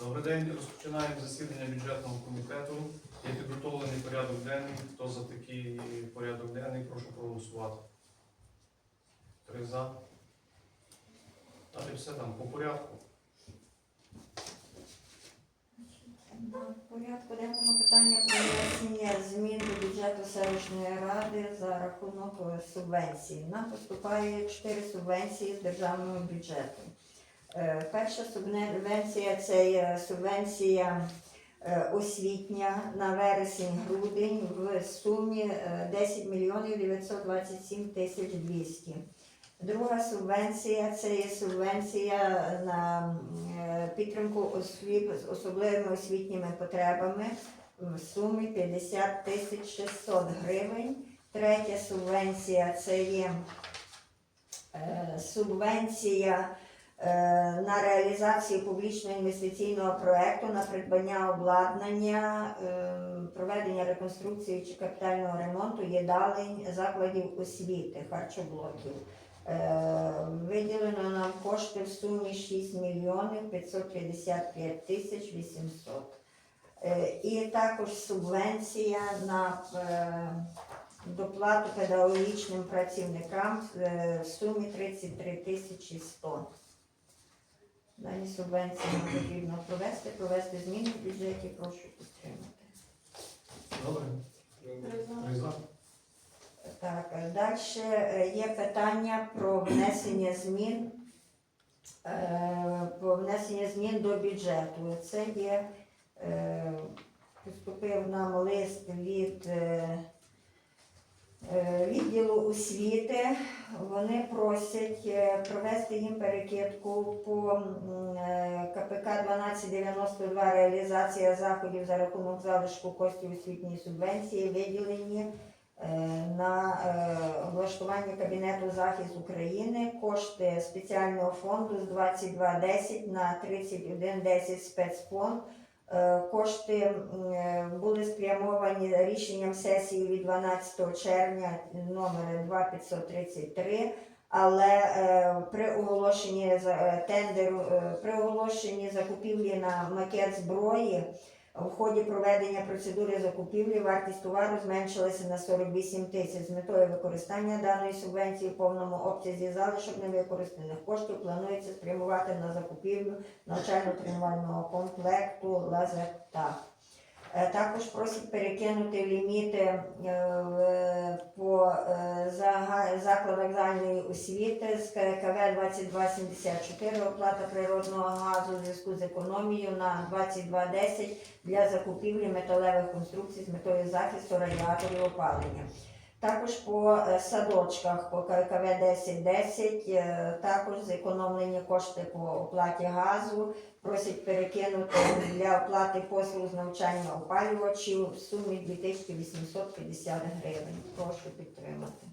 Добрий день. Розпочинаємо засідання бюджетного комітету. Є підготовлений порядок денний. Хто за такий порядок денний, прошу проголосувати. Три за. Далі все там по порядку. В порядку денному питання про внесення змін до бюджету селищної ради за рахунок е, субвенцій. Нам поступає чотири субвенції з державного бюджету. Е, Перша субвенція це є субвенція е, освітня на вересень-грудень в сумі е, 10 мільйонів 927 тисяч 200. Друга субвенція це є субвенція на е, підтримку освіт з особливими освітніми потребами в сумі 50 тисяч 600 гривень. Третя субвенція це є е, субвенція е, на реалізацію публічного інвестиційного проекту на придбання обладнання, е, проведення реконструкції чи капітального ремонту їдалень закладів освіти, харчоблоків. Е, Виділено нам кошти в сумі 6 мільйонів 555 тисяч 800. Е, І також субвенція на е, доплату педагогічним працівникам е, в сумі 33 тисячі 100. Дані субвенції нам потрібно провести, провести зміни в бюджеті, прошу підтримати. Добре? Три за. Так, далі є питання про внесення змін, е, про внесення змін до бюджету. Це є, е, поступив нам лист від е, е, відділу освіти. Вони просять е, провести їм перекидку по е, КПК 1292 реалізація заходів за рахунок залишку коштів освітньої субвенції, виділені е, на е, облаштування кабінету захист України кошти спеціального фонду з 2210 на 3110 спецфонд. Е, Кошти е, були спрямовані рішенням сесії від 12 червня номер 2533, але е, при оголошенні тендеру, при оголошенні закупівлі на макет зброї в ході проведення процедури закупівлі вартість товару зменшилася на 48 тисяч. З метою використання даної субвенції в повному обсязі залишок невикористаних коштів планується спрямувати на закупівлю навчально-тренувального комплекту «Лазертаг». Е, Також просять перекинути ліміти е, по е, закладах загальної освіти з ККВ 2274 оплата природного газу у зв'язку з економією на 2210 для закупівлі металевих конструкцій з метою захисту радіаторів опалення. Також по е, садочках по ККВ 1010 е, також зекономлені кошти по оплаті газу. Просять перекинути для оплати послуг з навчання опалювачів в сумі 2850 гривень. Прошу підтримати.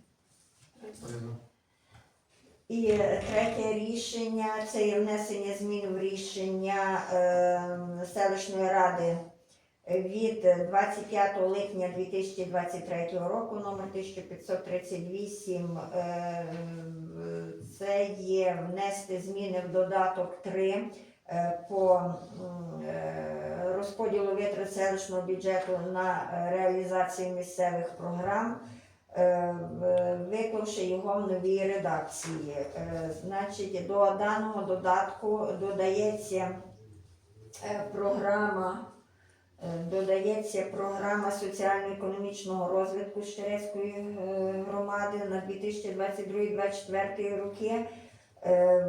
І е, третє рішення це є внесення змін в рішення е, селищної ради від 25 липня 2023 року, номер 1538. Е, це є внести зміни в додаток 3 е, по е, розподілу витрат селищного бюджету на реалізацію місцевих програм виклавши його в новій редакції. Значить, до даного додатку додається програма. Е, Додається програма соціально-економічного розвитку Щерецької е, громади на 2022-2024 роки е,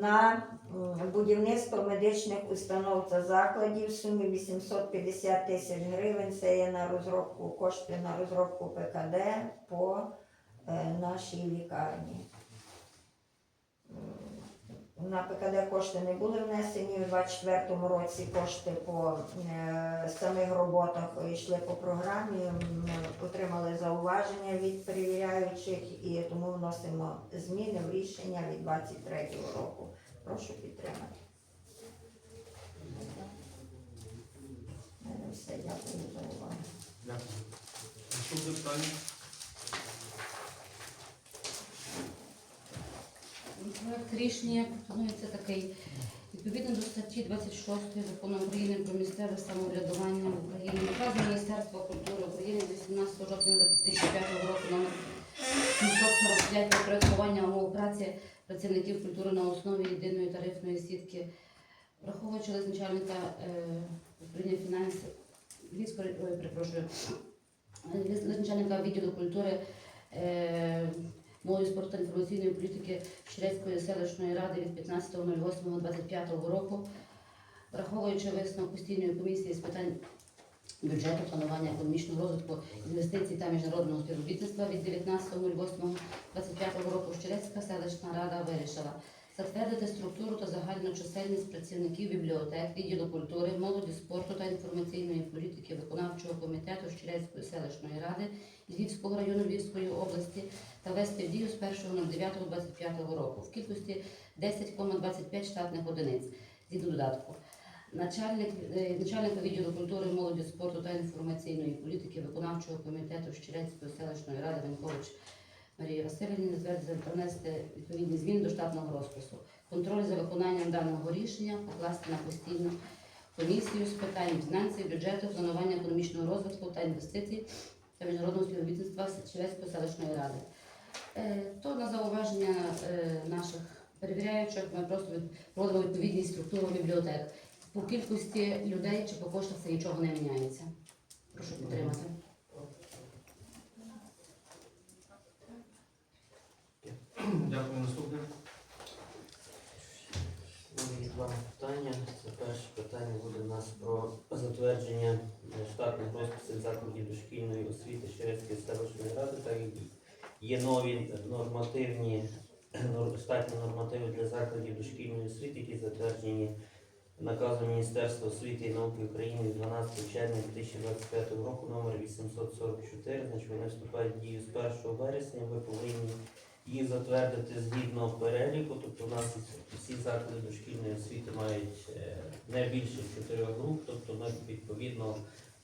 на будівництво медичних установ та закладів в сумі 850 тисяч гривень. Це є на розробку кошти на розробку ПКД по нашій лікарні. На ПКД кошти не були внесені. У 2024 році кошти по е, самих роботах йшли по програмі. Ми отримали зауваження від перевіряючих і тому вносимо зміни в рішення від 2023 року. Прошу підтримати. Все. Дякую за увагу. Дякую. Наступне питання. Проект рішення пропонується такий. Відповідно до статті 26 Закону України про місцеве самоврядування в Україні, наказу Міністерства культури України 18 жовтня 2005 року номер 745 про порядкування умов праці працівників культури на основі єдиної тарифної сітки, враховуючи лист начальника е, управління фінансів, перепрошую, е, лист начальника відділу культури е, молоді спорту інформаційної політики Щерецької селищної ради від 15.08.25 року, враховуючи висновок постійної комісії з питань бюджету, планування економічного розвитку, інвестицій та міжнародного співробітництва від 19.08.25 року Щерецька селищна рада вирішила затвердити структуру та загальну чисельність працівників бібліотек, відділу культури, молоді, спорту та інформаційної політики виконавчого комітету Щерецької селищної ради Львівського району Львівської області та вести в дію з 1.09.25 року в кількості 10,25 штатних одиниць згідно додатку. Начальник, е, начальника відділу культури, молоді, спорту та інформаційної політики виконавчого комітету Щерецької селищної ради Венкович Марії Васильівні затвердити та внести відповідні зміни до штатного розпису. Контроль за виконанням даного рішення покласти на постійну комісію з питань фінансів, бюджету, планування економічного розвитку та інвестицій та міжнародного співробітництва Черецької селищної ради. Е, То на зауваження е, наших перевіряючих ми просто проводимо відповідність структуру бібліотек. По кількості людей чи по коштах це нічого не міняється. Прошу підтримати. Дякую. Наступне. Два питання. Це перше питання буде у нас про затвердження штатних розписів закладів дошкільної освіти Щерецької селищної ради, так як є нові нормативні штатні нормативи для закладів дошкільної освіти, які затверджені наказом Міністерства освіти і науки України від 12 червня 2025 року номер 844. Значить, вони вступають в дію з 1 вересня. Ви повинні їх затвердити згідно переліку, тобто у нас всі заклади дошкільної освіти мають е, не більше чотирьох груп, тобто ми відповідно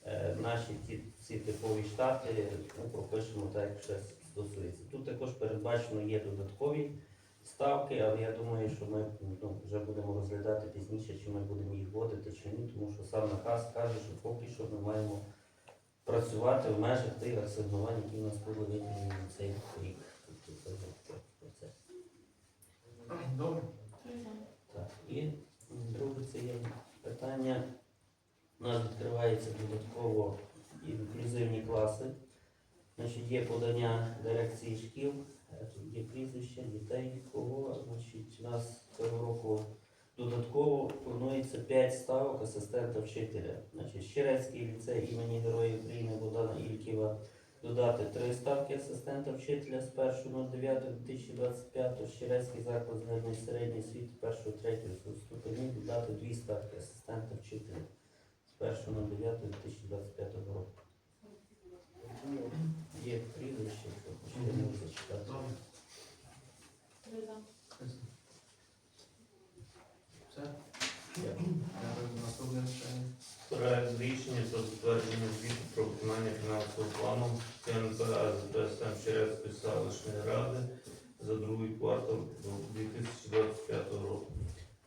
е, наші ті ці типові штати ну, пропишемо так, як ще стосується. Тут також передбачено є додаткові ставки, але я думаю, що ми ну, вже будемо розглядати пізніше, чи ми будемо їх вводити чи ні, тому що сам наказ каже, що поки що ми маємо працювати в межах тих асигнувань, які в нас були виділені на цей рік. Тобто це вже процес. Добре. Так, і друге це є питання. У нас відкривається додатково інклюзивні класи. Значить, є подання дирекції шкіл, є прізвища дітей, кого. Значить, у нас цього року додатково планується 5 ставок асистента вчителя. Значить, Щерецький ліцей імені Героя України Богдана Ільківа додати 3 ставки асистента вчителя з 1.09.2025, Щерецький заклад загальної середньої освіти 1-3 ступені додати 2 ставки асистента вчителя з 1.09.2025 року. Є прізвище, хочете не зачитати. Все. Дякую. Наступне питання. Проект рішення про затвердження звіту про виконання фінансового плану КНП АЗБСМ Черецької селищної ради за другий квартал 2025 року.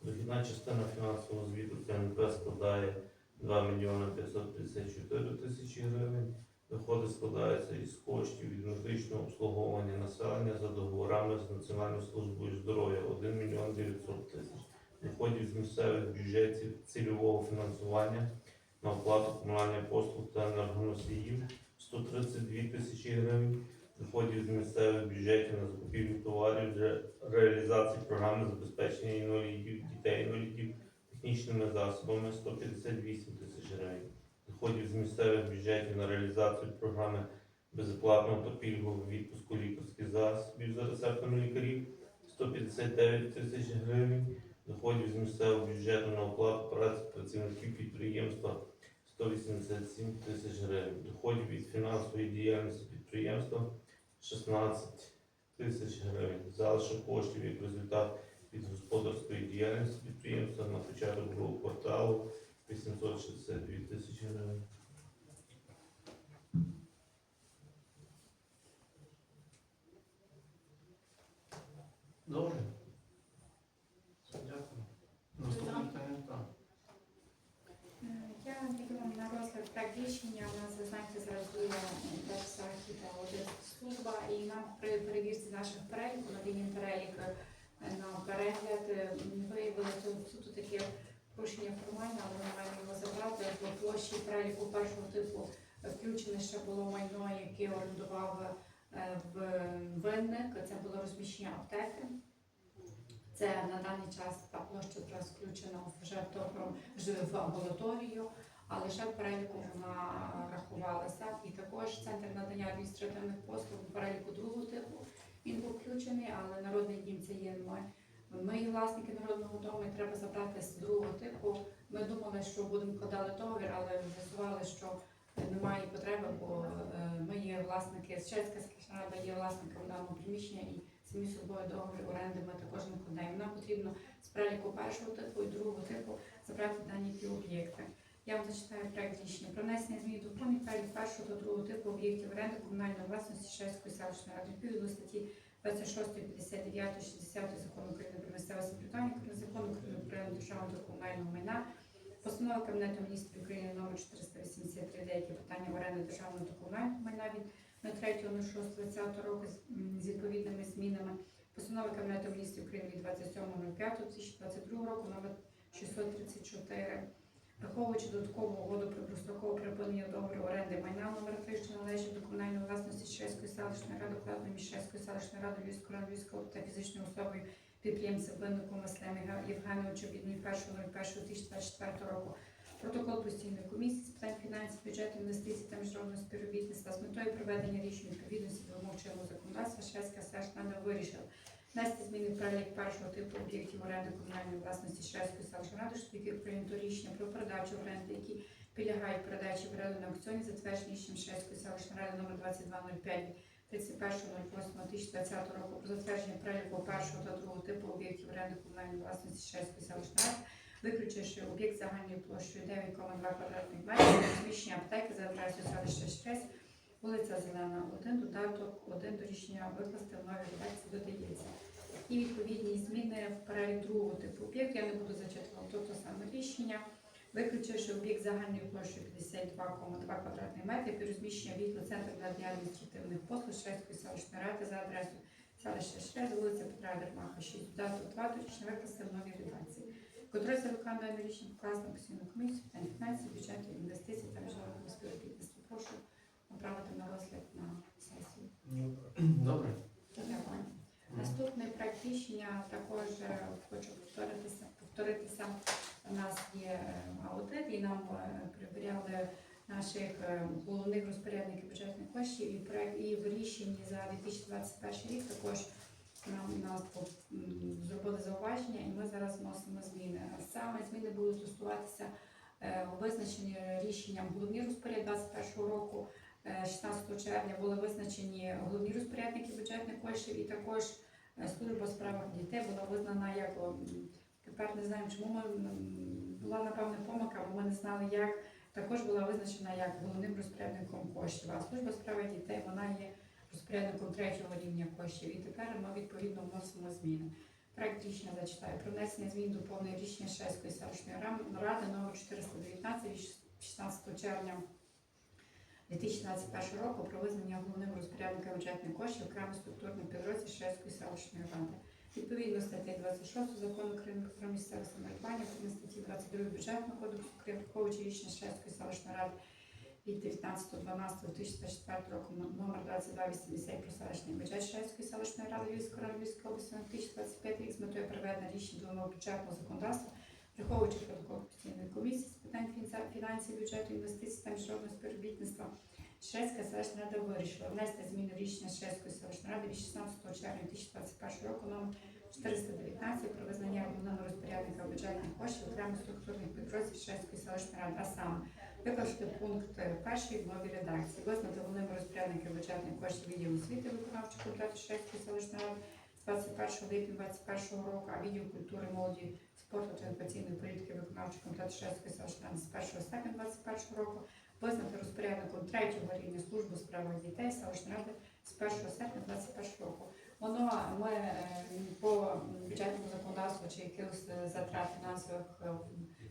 Дохідна частина фінансового звіту КНП складає 2 мільйони 554 тисячі гривень. Доходи складаються із коштів від медичного обслуговування населення за договорами з Національною службою здоров'я 1 мільйон 900 тисяч. Доходів з місцевих бюджетів цільового фінансування на оплату комунальних послуг та енергоносіїв 132 тисячі гривень, доходів з місцевих бюджетів на закупівлю товарів для реалізації програми забезпечення інвалідів, дітей інвалідів технічними засобами. 158 тисяч гривень, доходів з місцевих бюджетів на реалізацію програми безоплатного та пільгового відпуску лікарських засобів за рецептами лікарів. 159 тисяч гривень. Доходів з місцевого бюджету на оплату праці працівників підприємства 187 тисяч гривень, доходів від фінансової діяльності підприємства 16 тисяч гривень, залишок коштів як результат від господарської діяльності підприємства на початок другого кварталу 862 тисячі гривень. Добре. Все, Дякую. Наступне. проект рішення у нас, ви знаєте, зараз є веб-сайті та аудит служба, і нам при перевірці наших переліків, наданні перелік е, на перегляд, е, виявили тут суто таке порушення але ми маємо його забрати. По площі переліку першого типу включене ще було майно, яке орендував е, в винник, це було розміщення аптеки. Це на даний час та площа зараз включена вже в вже в амбулаторію, але ще в переліку вона рахувалася. І також центр надання адміністративних послуг у переліку другого типу. Він був включений, але народний дім це є ми. Ми є власники народного дому, і треба забрати з другого типу. Ми думали, що будемо вкладали договір, але з'ясували, що немає потреби, бо е, ми є власники, Щецька селищна рада є власником даного приміщення і самі собою договір оренди ми також не вкладаємо. Нам потрібно з переліку першого типу і другого типу забрати дані ті об'єкти. Я вам зачитаю проект рішення про внесення змін до повний перелік першого та другого типу об'єктів оренди комунальної власності Шевської селищної ради відповідно до статті 26, 59, 60 закону України про місцеве самоврядування, закону України про державного комунального майна, постанова Кабінету міністрів України номер 483, деякі питання оренди державного комунального майна від 03.06.20 року з- відповідними змінами. Постанова Кабінету міністрів України від 27.05.2022 року номер 634. Враховуючи додаткову угоду про дострокове припинення договору оренди майна номер 3, що належить до комунальної власності Чеської селищної ради, укладеної між Чеською селищною радою Львівської та фізичною особою підприємцем винником Василем Євгеновичем від 01.01.2024 року. Протокол постійної комісії з питань фінансів, бюджету, інвестицій та міжнародного співробітництва з метою проведення рішень відповідності до вимог чинного законодавства Шведська селищна вирішила внести зміни в перелік першого типу об'єктів оренди комунальної власності Шведської селищної ради, що яких прийнято рішення про передачу оренди, які підлягають передачі в оренду на аукціоні, затверджені рішенням Шведської селищної ради номер 2205 31.08.2020 року про затвердження переліку першого та другого типу об'єктів оренди комунальної власності Шведської селищної ради, виключивши об'єкт загальною площею 9,2 квадратних метрів, розміщення аптеки за адресою селища Швець, вулиця Зелена, 1, додаток 1 до рішення викласти в новій редакції додається. І відповідні зміни в перелік другого типу об'єкту, я не буду зачитувати тобто саме рішення, виключивши об'єкт загальною площею 52,2 квадратні метри під розміщення вікна Центру надання адміністративних послуг Шведської селищної ради за адресою селища Швед, вулиця Петра Дермаха, 6, додаток 2 до рішення викласти в новій редакції. Контроль за виконанням рішень покласти на постійну комісію, питань фінансів, бюджету, інвестицій та міжнародного співробітництва. Прошу направити на розгляд на сесію. Добре. Дякую. Наступний проект рішення також е, хочу повторитися. повторитися. У нас є е, аудит і нам е, перевіряли наших е, головних розпорядників бюджетних коштів і проект і в рішенні за 2021 рік також нам нас зробили зауваження, і ми зараз вносимо зміни. Саме зміни будуть стосуватися визначені рішенням головні розпоряд 2021 року. Е, 16 червня були визначені головні розпорядники бюджетних коштів, і також служба у справах дітей була визнана як тепер не знаємо, чому ми була напевне помилка, бо ми не знали, як також була визначена як головним розпорядником коштів. А служба у справах дітей вона є розпорядником третього рівня коштів. І тепер ми відповідно вносимо зміни. Проект рішення зачитаю про внесення змін до повної рішення Шведської селищної ради номер 419 від 16 червня 2021 року про визнання головним розпорядником бюджетних коштів окремих структурних підрозділів Шведської селищної ради. Відповідно статті 26 закону України про місцеве самоврядування, відповідно статті 22 бюджетного кодексу України, рішення Шведської селищної ради від 19.12.2024 року номер 2280 про селищний бюджет Шведської селищної ради Львівської Львівської області на 2025 рік з метою приведення рішень до бюджетного законодавства, враховуючи протокол постійної комісії з питань фінансів, бюджету, інвестицій та міжнародного співробітництва. Шведська селищна рада вирішила внести зміни рішення Шведської селищної ради від 16 червня 2021 року номер 419 про визнання головного розпорядника бюджетних коштів окремих структурних підрозділів Шведської селищної ради, а саме викласти пункт перший в новій редакції, визнати головним розпорядником бюджетних коштів відділу освіти виконавчого комітету Шведської селищної ради з 21 липня 2021 року, а відділ культури, молоді, спорту та інформаційної політики виконавчого комітету Шведської селищної ради з 1 серпня 2021 року, визнати розпорядником третього рівня служби справах дітей селищної ради з 1 серпня 2021 року. Воно ми е, по бюджетному законодавству чи якихось е, затрат фінансових е,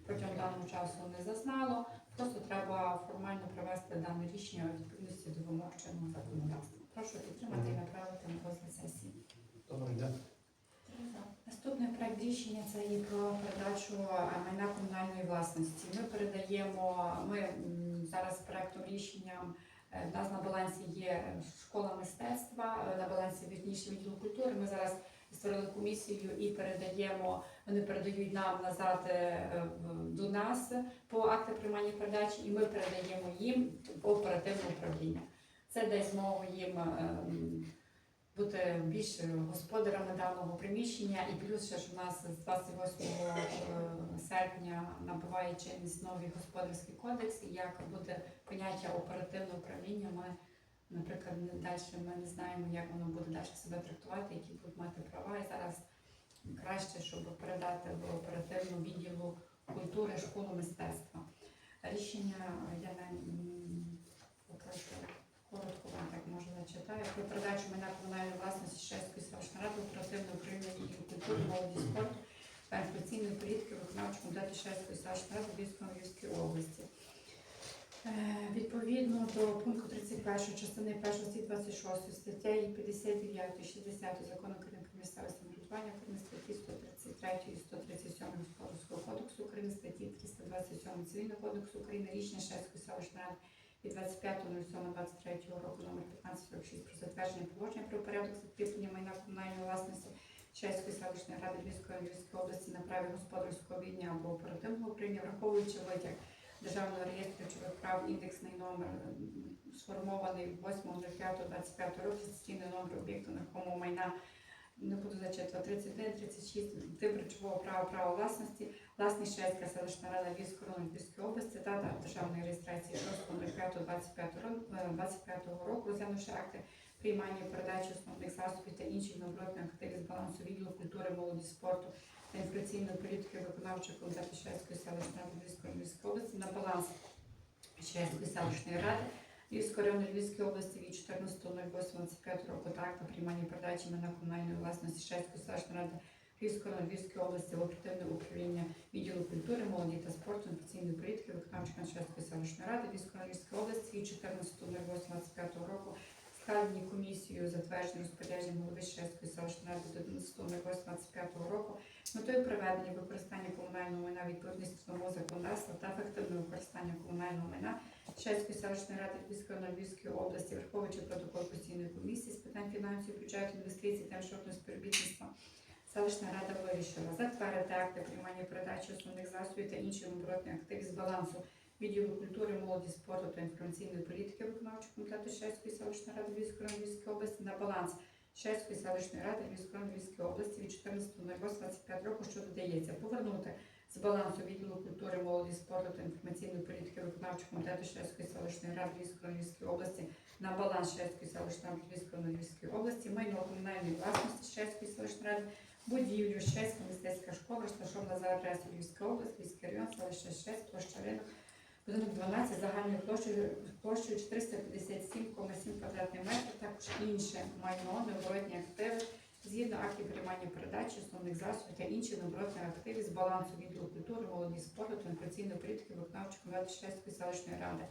протягом даного часу не зазнало. Просто треба формально привести дане рішення у відповідності до вимог чинного законодавства. Прошу підтримати і направити на розгляд сесії. Добрий день. Наступний проект рішення це є про передачу майна комунальної власності. Ми передаємо, ми зараз проектом рішенням е, в нас на балансі є школа мистецтва, е, на балансі вірніше відділу культури. Ми зараз створили комісію і передаємо, вони передають нам назад е, до нас по акти приймання передачі, і ми передаємо їм оперативне управління. Це дасть змогу їм. Бути більш господарями даного приміщення, і плюс ще ж у нас з 28 е, серпня набуває чинність новий господарський кодекс, і як буде поняття оперативного управління. Ми, наприклад, далі ми не знаємо, як воно буде далі себе трактувати, які будуть мати права. І зараз краще, щоб передати в оперативну відділу культури школу мистецтва. Рішення я на м, вам так може зачитаю. Про передачу майна комунальної власності Шевської селищної ради оперативно управління культури, молоді спорту та інформаційної політики виконавчому дати Шевської селищної ради Львівської області. Е, Відповідно до пункту 31 частини 1 статті 26 статтею 59 60 закону України про місцеве самоврядування України статті 133 і 137 Господарського кодексу України статті 327 Цивільного кодексу України рішення Шевської селищної ради від 25.07.23 року номер 1546 про затвердження положення про порядок закріплення майна комунальної власності Чеської селищної ради Львівської Львівської області на праві господарського об'єднання або оперативного управління, враховуючи витяг Державного реєстру речових прав індексний номер сформований 8.05.25 року, реєстраційний номер об'єкту нерухомого майна не буду зачитувати 31, 36, тип речового права права власності, власність Шведська селищна рада Львівської області, дата державної реєстрації 6.05.25 року, розглянувши акти приймання передачі основних засобів та інших наоборотних активів з балансу відділу культури, молоді, спорту та інформаційної політики виконавчого комітету Шведської селищної ради Львівської області на баланс Шведської селищної ради Львівської району Львівської області від 14.08.25 року так на приймання передачі на комунальної власності Шведської селищної ради Львівської району Львівської області в оперативне управління відділу культури, молоді та спорту, інфекційної політики виконавчика Шведської селищної ради Львівської району Львівської області від 14.08.25 року складені комісією затвердження розпорядження голови Шведської селищної ради до 11.08.25 року з метою проведення використання комунального майна відповідності нового законодавства та ефективного використання комунального майна Шведської селищної ради Львівської на Львівської області, враховуючи протокол постійної комісії з питань фінансів, бюджету, інвестицій та міжнародного співробітництва. Селищна рада вирішила затвердити акти приймання передачі основних засобів та інших оборотних активів з балансу відділу культури, молоді, спорту та інформаційної політики виконавчого комітету Шведської селищної ради Львівської Львівської області на баланс Шведської селищної ради Львівської Львівської області від 14.08.25 року, що додається. Повернути з балансу відділу культури, молоді, спорту та інформаційної політики виконавчого комітету Шведської селищної ради Львівської Львівської області на баланс Шведської селищної ради Львівської Львівської області, майно комунальної власності Шведської селищної ради, будівлю Шведська мистецька школа, розташована за адресою Львівська область, Львівський район, селище Швець, площа ринок, будинок 12 загальною площею площею 457,7 квадратних метрів, також інше майно, необоротні активи, згідно актів приймання передачі, основних засобів та інші необоротні активи з балансу відділу культури, молоді спорту та інформаційної політики виконавчого комітету Шведської селищної ради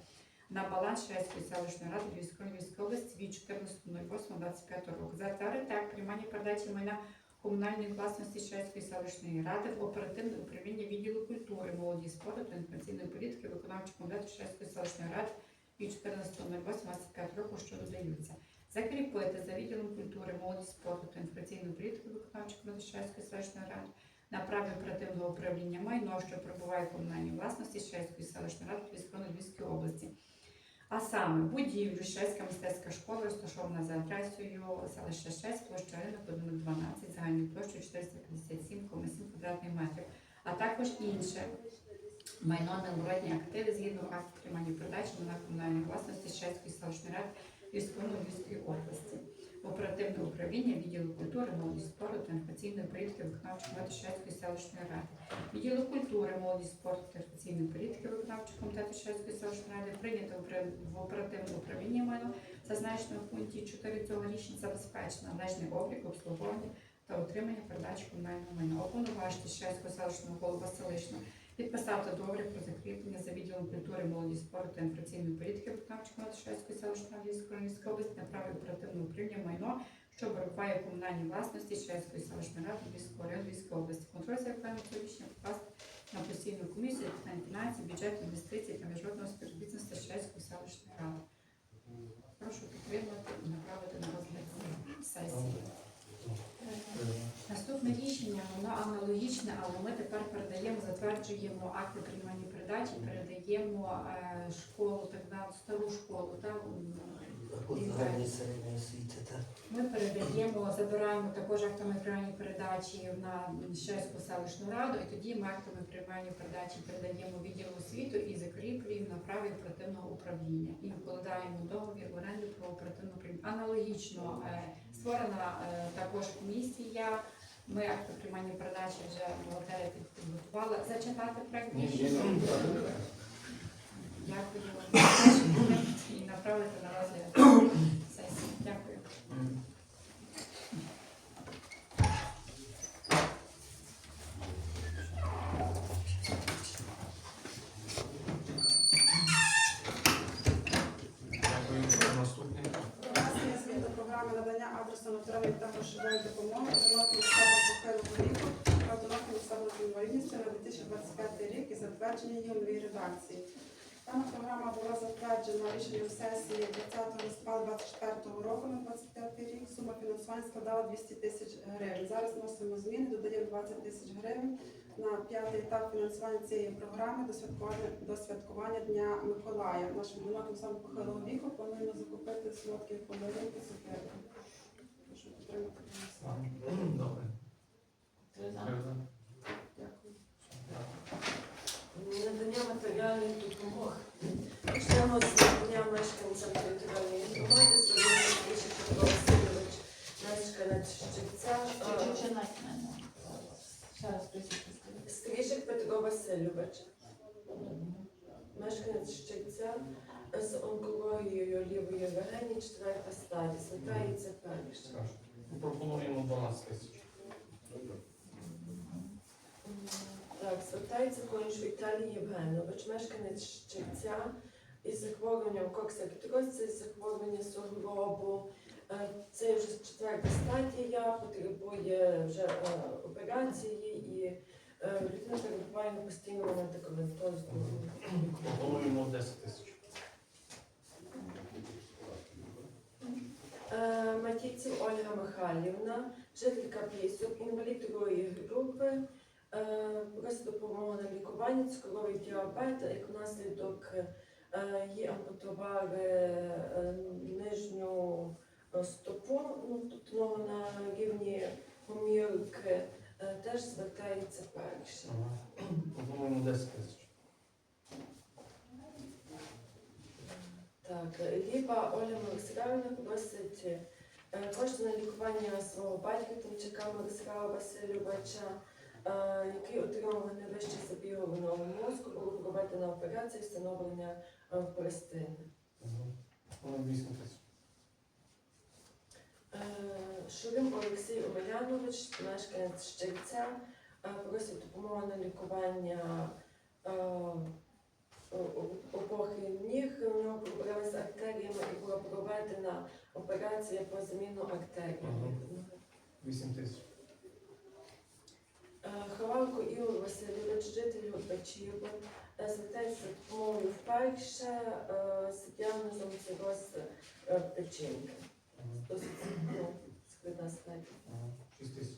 на баланс Шведської селищної ради Львівської області від 14.08.25 року. Затвердити акт приймання передачі майна комунальної власності Шведської селищної ради в оперативне управління відділу культури, молоді спорту та інформаційної політики виконавчого комітету Шведської селищної ради від 14.08.25 року, що додаються. Закріпити за відділом культури, молоді спорту та інформаційної політики виконавчого комітету Шведської селищної ради на праві оперативного управління майно, що перебуває в комунальній власності Шведської селищної ради Львівської області. А саме будівлю Шеська мистецька школа розташована за адресою селища Шесть, площа ринок, будинок 12, загальною площею 457,7 квадратних метрів, а також інше майно необоротні активи згідно акту тримання продаж на комунальній власності Шеської селищної ради Львівської області. Оперативне управління відділу культури, молоді спорту та інформаційної політики виконавчого комітету Шведської селищної ради. Відділу культури, молоді спорту та інформаційної політики виконавчого комітету Шведської селищної ради прийнято в оперативне управління майно, зазначено в пункті 4 цього рішення забезпечено належний облік, обслуговування та отримання передачі комунального майна. Уповноважити Шведського селищного голову Василишну Підписати договір про закріплення за відділом культури, молоді, спорту та інформаційної політики виконавчого комітету Шведської селищної Львівської області на право оперативного управління майно, що перебуває у комунальній власності Шведської селищної ради Львівського району Львівської області. Контроль за цього рішення покласти на постійну комісію питань фінансів, бюджету, інвестицій та міжнародного співробітництва Шведської селищної ради. Прошу підтримати і направити на розгляд сесії. Воно аналогічне, але ми тепер передаємо, затверджуємо акти приймання передачі, передаємо е, школу, так звану стару школу. Та, м, середньої освіти, так. ми передаємо, забираємо також актами приймання передачі на Щеську селищну раду, і тоді ми актами приймання передачі передаємо відділу освіту і закріплюємо на праві оперативного управління. І вкладаємо договір в оренду про оперативне управління. Аналогічно е, створена е, також комісія. Ми акти приймання передачі вже волонтери підготували. Зачитати проєкт рішення. Дякую. І направити на розгляд сесії. Дякую. Наступне. Внесення змін до програми надання адресу натуральної та грошової допомоги одиноким особам похилого віку та одиноким особам з інвалідністю на 2025 рік і затвердження її у новій редакції. Дана програма була затверджена рішенням сесії 20 листопада 2024 року на 25 рік. Сума фінансування складала 200 тисяч гривень. Зараз вносимо зміни, додаємо 20 тисяч гривень на п'ятий етап фінансування цієї програми до святкування, до святкування Дня Миколая. Нашим одиноким особам похилого віку плануємо закупити солодкі подарунки цукерки. Підтримати. Добре. Три за. Дякую. Надання матеріальних допомог. Почнемо з надання мешканцям територіальної громади, Кирича Петро Васильович, мешканець Щипця. Раз Петро Васильович, мешканець Щипця з онкологією лівої легені, четверта стадія, звертається перше. Пропонуємо 12 тисяч. Так, звертається конч Віталій Євгенович, мешканець Щипця із захворюванням коксартрозу, із захворювання суглобу. Е, Це вже четверта стадія, потребує вже е, операції і е, людина перебуває на постійному медикаментозному. Пропонуємо 10 тисяч. Матійців Ольга Михайлівна, жителька Пісок, інвалід другої групи, е, просить допомогу на лікування, цукровий діабет, як наслідок е, їй ампутували е, нижню е, стопу, ну, тобто ногу на рівні помірки, е, теж звертається перше. Пропонуємо 10 тисяч. Так, Ліба Оля Мирославівна просить е, кошти на лікування свого батька Тимчака Мирослава Васильовича, е, який отримав найвище забігованого мозку, було проведена операція встановлення е, пластини. Пропонуємо 8 тисяч. Е, Шурим Олексій Омелянович, мешканець Щельця, е, просить допомогу на лікування о- о- опохи ніг. У нього проблеми з артеріями і була проведена операція по заміну артерії. Мгм. 8 тисяч. Е, Ховалко Ігор Васильович, житель Горбачів, е, звертається допомогою вперше е, з діагнозом цироз печінки. Досить складна стадія. 6 тисяч.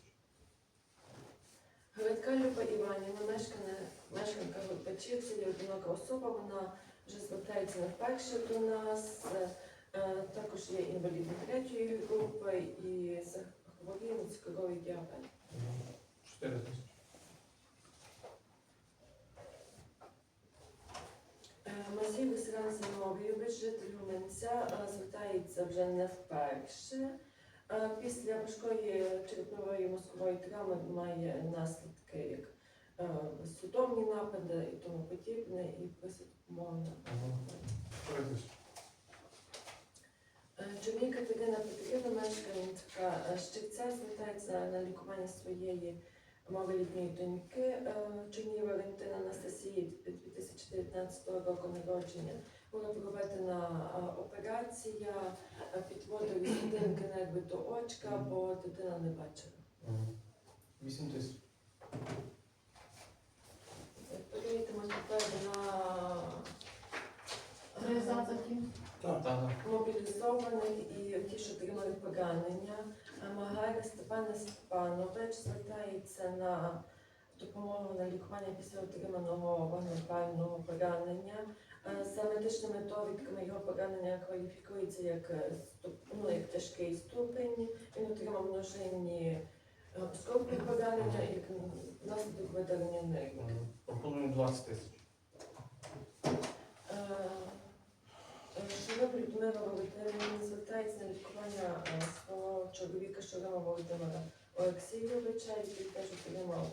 Городка Люба Іванівна, мешкане, мешканка Горбачів, це одинока особа, вона вже звертається вперше до нас. Е, Також є інвалід третьої групи і захворіє на цукровий діабет. 4 тисячі. Е, Мазій Весран Зиновійович, житель Гуменця, е, звертається вже не вперше. Після важкої черепнової мозкової травми має наслідки як е, напади і тому подібне, і просить допомоги на 4 тисячі. Е, Чоловік Катерина Петрівна, мешканка е, Щипця, звертається на лікування своєї малолітньої доньки е, Чернігова Валентини Анастасії 2019 року народження. Була проведена е, операція, е, підводили судинки нерви до очка, бо дитина не бачила. 8 тисяч. Три. Так, так. мобілізованих і ті, що отримали поранення. А Магаря Степана Степанович звертається на допомогу на лікування після отриманого вогнепального поранення. Е, За медичними довідками його поранення кваліфікується як, е, ну, як тяжкий ступень. Він отримав множинні е, осколкові поранення і внаслідок видалення нервів. Пропоную 20 тисяч. Е, Шурова Людмила Володимирівна звертається на лікування е, свого Шурова Володимира Олексійовича, який теж отримав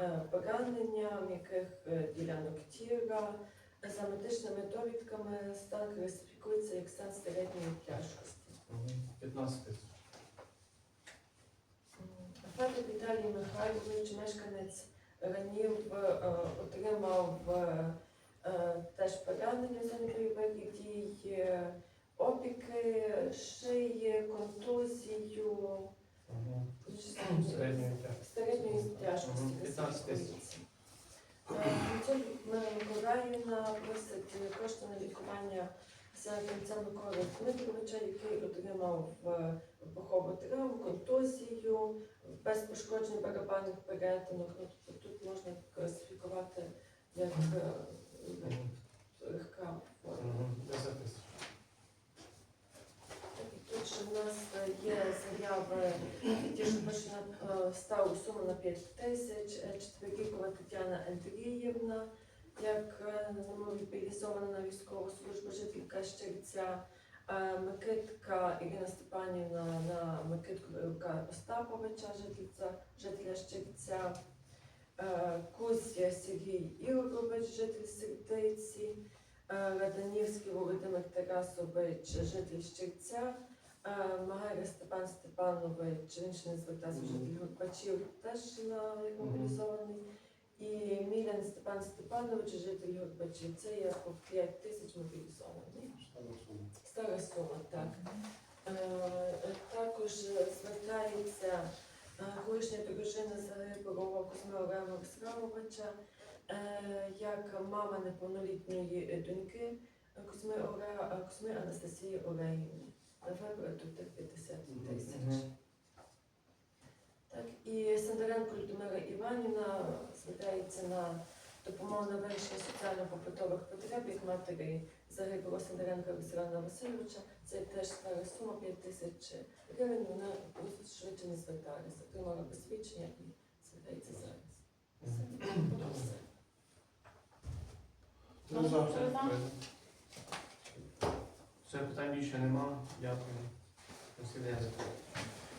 е, поранення м'яких е, ділянок тіла. За медичними довідками стан класифікується як стан середньої тяжкості. Мгм. 15 тисяч. Федор Віталій Михайлович, мешканець Ранів, е, отримав теж поранення за бойових дій, опіки, шиї, контузію. Середньої Середньої тяжкості. середньої тяжкості. Мгм, 15 тисяч. класифікується. Е, Миколаївна просить кошти на лікування кінця Миколи Дмитровича, який отримав е, вибухову травму, контузію, без пошкоджень барабанних перетинок. Ну, тобто тут можна класифікувати як е, легка форма. Мгм. 10 тисяч. І Тут ще в нас е, є заяви, ті, що пише на е, ставу суму на 5 тисяч, Е, Четверікова Тетяна Андріївна, як е, мобілізована на військову службу жителька Щерця, Е, Микитка Ірина Степанівна на Микитку Остаповича, жительця, жителя Щерця, Е, Кузя Сергій Ігорович, житель Сердиці, Е, Раданівський Володимир Тарасович, житель Щерця, Е, Магаря Степан Степанович, він ще не звертався, Мгм. житель Горбачів, теж на мобілізований. І Мілян Степан Степанович, житель Горбачів. Це є по 5 тисяч мобілізований. Стара сума, так. Е, е, Також звертається е, колишня дружина загиблого Кузьми Орема Весрамовича, е, як мама неповнолітньої е, доньки е, Кузьми, е, Анастасії Олеївни. На виплату тих 50 тисяч. Так, і Сидоренко Людмила Іванівна звертається на допомогу на вирішення соціально-побутових потреб як матері загиблого Сидоренка Василяна Васильовича. Це теж стара сума 5 тисяч гривень. Вона швидше не зверталася, отримала посвідчення і звертається зараз. Мгм. Все. Все, питань більше нема. Дякую. До свидання.